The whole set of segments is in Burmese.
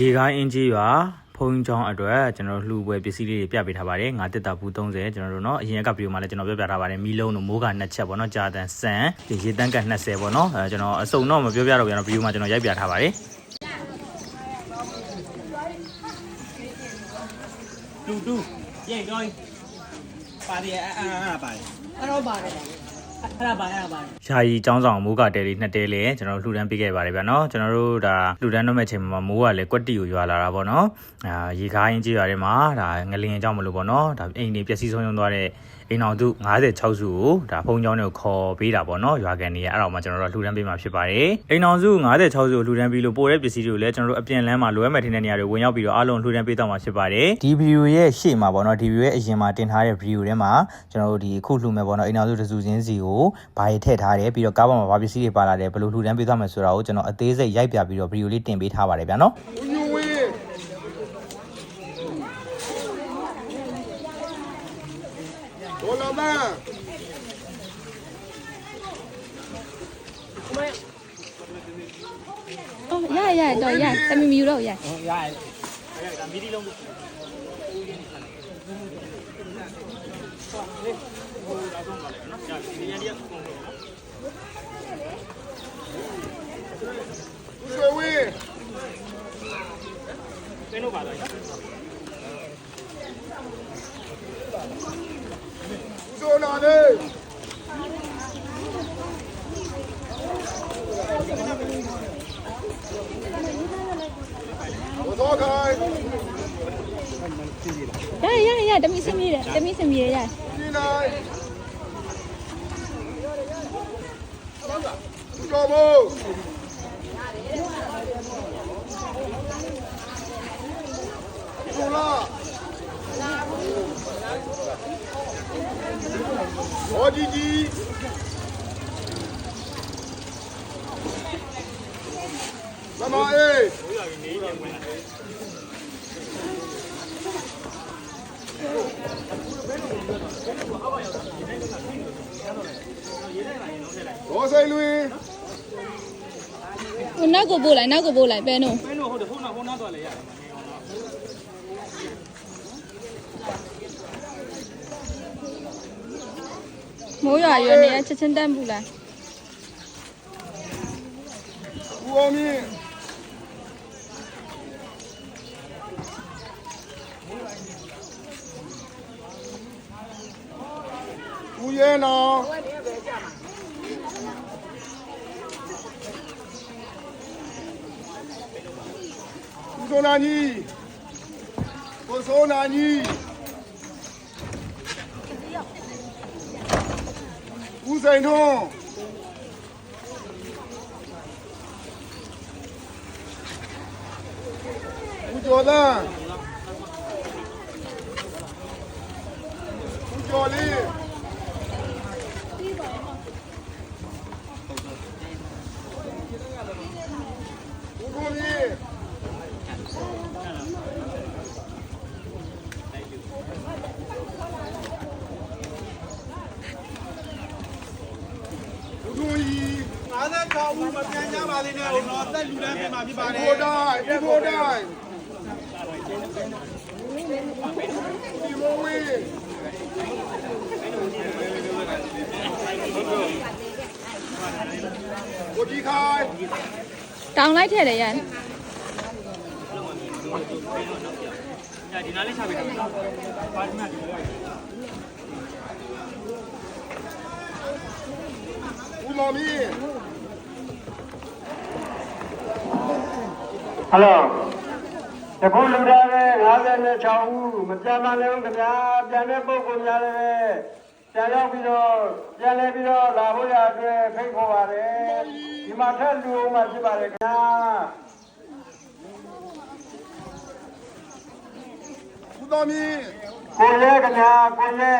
ရေကားအင်းကြီးရွာဖုံးချောင်းအတွက်ကျွန်တော်တို့လှူပွဲပစ္စည်းလေးတွေပြပေးထားပါတယ်ငါတက်တာဘူး30ကျွန်တော်တို့เนาะအရင်ကဗီဒီယိုမှာလည်းကျွန်တော်ပြပြထားပါတယ်မီလုံးတို့မိုးကနှစ်ချက်ပေါ့เนาะကြာတန်ဆန်ဒီရေတန်းက20ပေါ့เนาะအဲကျွန်တော်အစုံတော့မပြောပြတော့ပြန်တော့ဗီဒီယိုမှာကျွန်တော်ရိုက်ပြထားပါတယ် တူတူရင်ကြောင်းပါတယ်အဲ့အဲ့အဲ့ပါတယ် အဲ့တော့ပါတယ် အဲ့ဒါပါအဲ့ဒါပါရှားကြီးចောင်းဆောင်မိုးကတဲလေးနှစ်တဲလေးကျွန်တော်တို့လှူဒန်းပေးခဲ့ပါတယ်ဗျာနော်ကျွန်တော်တို့ဒါလှူဒန်းတော့မဲ့ချိန်မှာမိုးကလည်းကွက်တီကိုရွာလာတာပေါ့နော်အာရေကားအင်းကြီးရွာထဲမှာဒါငလင်အကြောင်းမလို့ပေါ့နော်ဒါအိမ်တွေပျက်စီးဆုံးရှုံးသွားတဲ့ အိမ်အောင်သူ56စုကိုဒါဖုံးချောင်းတွေကိုခေါ်ပေးတာပေါ့နော်ရွာကန်တွေအဲ့တော့မှကျွန်တော်တို့လှူဒန်းပေးမှာဖြစ်ပါတယ်အိမ်အောင်စု56စုကိုလှူဒန်းပြီးလို့ပို့တဲ့ပစ္စည်းတွေကိုလည်းကျွန်တော်တို့အပြင်လမ်းမှာလိုအပ်မဲ့ထင်းတဲ့နေရာတွေဝင်ရောက်ပြီးတော့အားလုံးလှူဒန်းပေးတော့မှာဖြစ်ပါတယ်ဒီဗီဒီယိုရဲ့ရှေ့မှာပေါ့နော်ဒီဗီဒီယိုရဲ့အရင်မှာတင်ထားတဲ့ဗီဒီယိုထဲမှာကျွန်တော်တို့ဒီအခုလှူမဲ့ပေါ့နော်အိမ်အောင်စုတစုချင်းစီကိုဘာတွေထည့်ထားတယ်ပြီးတော့ကားပေါ်မှာဘာပစ္စည်းတွေပါလာတယ်ဘယ်လိုလှူဒန်းပေးသွားမယ်ဆိုတာကိုကျွန်တော်အသေးစိတ်ရိုက်ပြပြီးတော့ဗီဒီယိုလေးတင်ပေးထားပါတယ်ဗျာနော် ညူဝေးဒေါ်လာမန်အော်ရရတော့ရတမီမီယူတော့ရဟုတ်ရတယ်ဦးရွှေဝေးပင်းတို့ပါလား ဆိုနာလေးဘောတော့ခိုင်း ရရရတမီစမီရတမီစမီရရဒီနိုင်ကျော်မို့ကိုလာဘောကြီးကြီးမမအေး ဘောဆိုင်လွင်ဟိုနောက်ကိုပို့လိုက်နောက်ကိုပို့လိုက်ပဲနော်ပင်းတို့ဟုတ်တယ်ဖုန်းနာဖုန်းနာတော့လေရတယ်မိုးရွာရွာနေချက်ချင်းတန်းပူလိုက်ဦးအောင်မြင့် ဦးရဲနောင်ဦးစိုးနာကြီးကိုစိုးနာကြီးဦးစိန်ထွန်းဦးကျော်သန်းဦးကျော်လေးဦးကိုမြေဦးကိုကြီး 56ဦးမပြန်ကြပါသေးနဲ့ဟိုတော့တက်လူတန်းပြင်မှာဖြစ်ပါတယ်ကိုတိုင်းဦးကိုတိုင်းဒီမိုးဝေးကိုကြီးခိုင်တောင်းလိုက်ထည့်တယ်ရဒီနားလေးချပေးတယ်ပါဒီမှာဒီလိုဦးမောင်မြ ဟယ်လိုတခုလူသားပဲ56ဦးမပြန်မလဲဘူးခင်ဗျာပြန်တဲ့ပုံပုံများလည်းပဲပြန်ရောက်ပြီးတော့ပြန်လဲပြီးတော့လာဖို့ရအတွက်ဖိတ်ခေါ်ပါတယ်ဒီမှာထက်လူအောင်မှဖြစ်ပါတယ်ခင်ဗျာဦးတော်မြင့်ကိုရဲခင်ဗျာကိုရဲ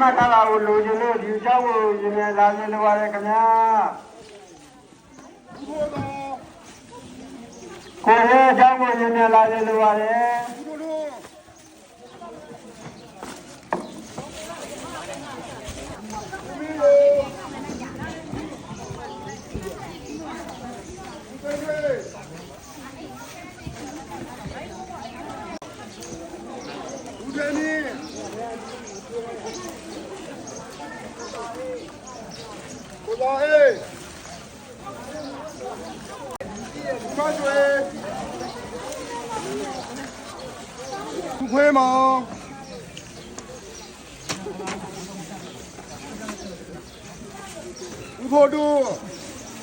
မှတ်ထားတာကိုလိုချင်လို့ဒီအကြောင်းကိုရင်မြန်လာခြင်းလိုပါတယ်ခင်ဗျာ 我是全国人民哪里都玩的。不中。不中。不中。不中你。不中嘿。不中嘿。不中嘿。 သူခွေးမောင်ဦးဖို့တူ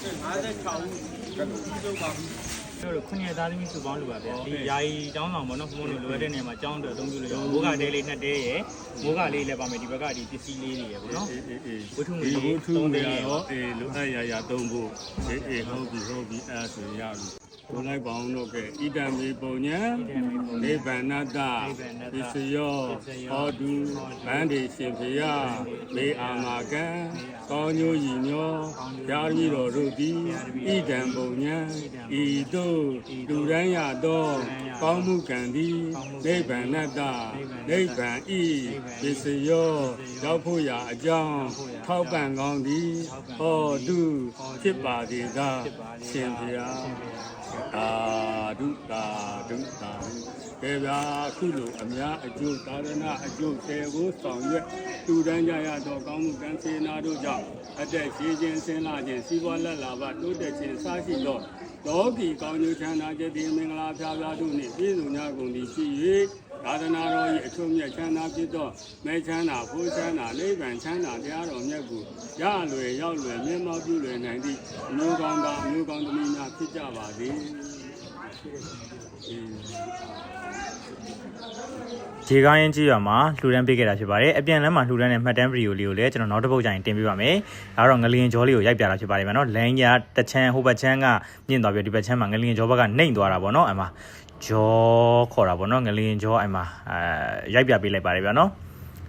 ကျွန်တော်တို့ခုနှစ်သားသမီးစုပေါင်းလို့ပါဗျာဒီယာယီကျောင်းဆောင်ပေါ့နော်ဘုံဘုံတို့လိုရတဲ့နေရာမှာကျောင်းအတွက်အသုံးပြုလို့ရအောင်မိုးကတဲလေးနှစ်တဲရယ်မိုးကလေးလည်းပါမယ်ဒီဘက်ကဒီပစ္စည်းလေးတွေရယ်ပေါ့နော်အေးအေးအေးဝတ္ထုငွေဒီလေးဝတ္ထုငွေသုံးသိန်းရယ်ရောအေးလိုအပ်ရရသုံးဖို့အေးအေးဟုတ်ပြီဟုတ်ပြီအဲ့ဒါဆိုရပြီ ဘုလိုက်ပါအောင်တော့ကဲဣဒံမေပုံညာနိဗ္ဗာနတပစ္စယောဟောတုဗန္ဒီရှင်ဖေယမေအာမာကံကောင်းညိုညီညောယာရီတော်တို့သည်ဣဒံပုံညာဤတို့လူရန်ရသောကောင်းမှုကံသည်နိဗ္ဗာနတနိဗ္ဗာန်ဤပစ္စယောရောက်ဖို့ရာအကြောင်းထောက်ပံ့ကောင်းသည်ဟောတုဖြစ်ပါသည်သာရှင်ဖေယ သာဓုသာဓုသာ ဓုကေဗျာခုလိုအများအကျိုးသာသနာအကျိုးဆယ်ကိုဆောင်ရွက်တူတန်းကြရသောကောင်းမှုကံစေနာတို့ကြောင့်အသက်ရှိခြင်းဆင်းလာခြင်းစီးပွားလက်လာပါတိုးတက်ခြင်းစရှိသောလောကီကောင်းကျိုးချမ်းသာခြင်းဒီမင်္ဂလာဖျားဖျားတို့နှင့်ပြည့်စုံကြကုန်သည်ရှိ၍သာသနာတော်၏အထွတ်မြတ်ချမ်းသာဖြစ်သောမဲချမ်းသာဖိုးချမ်းသာနိဗ္ဗာန်ချမ်းသာတရားတော်မြတ်ကိုရလွယ်ရောက်လွယ်မြတ်မောပြုလွယ်နိုင်သည့်အမျိုးကောင်းသားအမျိုးကောင်းသမီးများဖြစ်ကြပါစေ။ ခြေကားရင်ကြီးရွာမှာလှူဒန်းပေးခဲ့တာဖြစ်ပါတယ်အပြန်လမ်းမှာလှူဒန်းတဲ့မှတ်တမ်းဗီဒီယိုလေးကိုလည်းကျွန်တော်နောက်တစ်ပုတ်ကြရင်တင်ပေးပါမယ်ဒါကတော့ငလျင်ကြောလေးကိုရိုက်ပြတာဖြစ်ပါတယ်ဗျာနော်လမ်းကြားတစ်ချမ်းဟိုဘက်ချမ်းကမြင့်သွားပြီးဒီဘက်ချမ်းမှာငလျင်ကြောဘက်ကနှိမ့်သွားတာပေါ့နော်အမဂျောခေါ်တာပေါ့နော်ငလျင်ကြောအမအဲရိုက်ပြပေးလိုက်ပါတယ်ဗျာနော်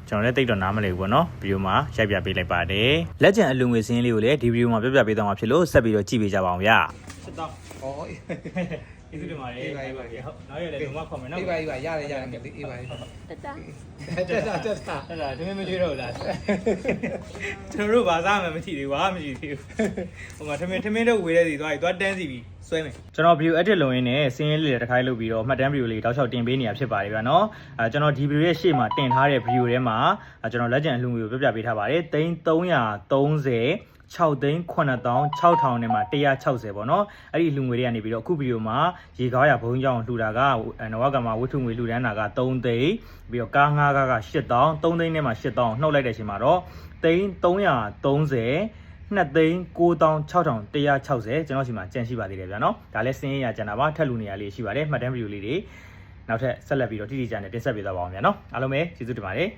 ကျွန်တော်လည်းတိတ်တော့နားမလည်ဘူးပေါ့နော်ဗီဒီယိုမှာရိုက်ပြပေးလိုက်ပါတယ်လက်ကျန်အလူငွေစင်းလေးကိုလည်းဒီဗီဒီယိုမှာပြပြပေးသွားမှာဖြစ်လို့ဆက်ပြီးတော့ကြည့်ပေးကြပါအောင်ဗျာစစ်တော့ဟော ကျေးဇူးတင်ပါတယ်ဟုတ်နောက်ရလည်းလုံးဝခေါ်မယ်နော်အေးပါအေးပါရတယ်ရတယ်အေးပါအေးပါတတတက်တာတက်တာအဲ့ဒါတမင်မကြွေးတော့လားကျွန်တော်တို့ဘာစားမှမရှိသေးဘူးဘာမှမရှိသေးဘူးဟိုမှာထမင်းထမင်းတော့ဝေးတဲ့စီသွားပြီသွားတန်းစီပြီဆွဲမယ် ကျွန်တော် view edit လုပ်ရင်းနဲ့စင်းရင်းလေးတစ်ခိုင်းလုပ်ပြီးတော့မှတ်တမ်း view လေးတောက်လျှောက်တင်ပေးနေတာဖြစ်ပါတယ်ဗျာနော်အဲကျွန်တော်ဒီ view ရဲ့ရှေ့မှာတင်ထားတဲ့ view ထဲမှာကျွန်တော်လက်ကျန်အလှူငွေကိုပြပြပေးထားပါတယ်သိန်း330 6သိန်း9600နဲ့မှာ160ပေါ့နော်အဲ့ဒီလူငွေတွေကနေပြီးတော့အခုဗီဒီယိုမှာရေကားရဘုံကြောင်လှူတာကနဝကမှာဝတ္ထုငွေလှူဒန်းတာက3သိန်းပြီးတော့ကားငါးကားက8000 3သိန်းနဲ့မှာ8000နှုတ်လိုက်တဲ့အချိန်မှာတော့သိန်း330 2သိန်း9660ကျွန်တော်စီမှာကြန့်ရှိပါသေးတယ်ဗျာနော်ဒါလည်းစင်းရရကြံတာပါထက်လူနေရလေးရှိပါတယ်မှတ်တမ်းဗီဒီယိုလေးတွေနောက်ထပ်ဆက်လက်ပြီးတော့တိတိကျကျနဲ့တင်ဆက်ပေးသွားပါအောင်ဗျာနော်အားလုံးပဲကျေးဇူးတင်ပါတယ်